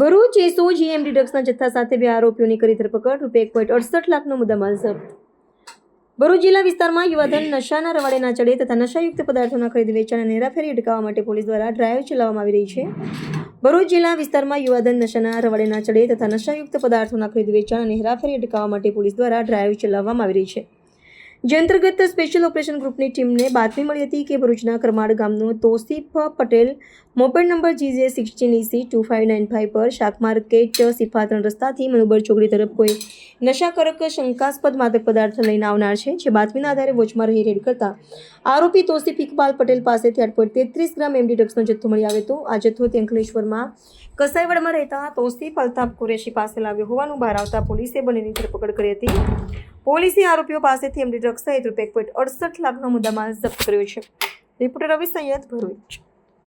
Bharuch SOG MD ડ્રગ્સના જથ્થા સાથે બે આરોપીઓની કરી ધરપકડ. રૂપિયા એક પોઈન્ટ અડસઠ લાખનો મુદ્દામાલ જપ્ત. ભરૂચ જિલ્લા વિસ્તારમાં યુવાધન નશાના રવાડે ના ચડે તથા નશાયુક્ત પદાર્થોના ખરીદ વેચાણ અને હેરાફેરી અટકાવવા માટે પોલીસ દ્વારા ડ્રાઈવ ચલાવવામાં આવી રહી છે. ભરૂચ જિલ્લા વિસ્તારમાં યુવાધન નશાના રવાડે ના ચડે તથા નશાયુક્ત પદાર્થોના ખરીદ વેચાણ અને હેરાફેરી અટકાવવા માટે પોલીસ દ્વારા ડ્રાઈવ ચલાવવામાં આવી રહી છે. જે અંતર્ગત સ્પેશિયલ ઓપરેશન ગ્રુપની ટીમને બાતમી મળી હતી કે ભરૂચના કરમાડ ગામનો Tosif Patel moped number GJ sixteen EC two five nine five પર શાક માર્કેટ સિફાતણ રસ્તાથી મનુબર ચોકડી તરફ કોઈ નશાકારક શંકાસ્પદ માદક પદાર્થ લઈને આવનાર છે, જે બાતમીના આધારે વોચમાં રહી રેડ કરતા આરોપી તોસીફ ઇકબાલ પટેલ પાસેથી આઠ પોઈન્ટ તેત્રીસ ગ્રામ એમડી ડ્રગ્સનો જથ્થો મળી આવ્યો હતો. આ જથ્થો તે અંકલેશ્વરમાં કસાઈવાડમાં રહેતા તોસીફ અલ્તાફ કુરેશી પાસે લાવ્યો હોવાનું બહાર આવતા પોલીસે બંનેની ધરપકડ કરી હતી. પોલીસે આરોપીઓ પાસેથી એમડી ડ્રગ્સ સહિત રૂપિયા પોઈન્ટ અડસઠ લાખનો મુદ્દામાલ જપ્ત કર્યો છે. રિપોર્ટર રવિ સૈયદ ભરૂચ.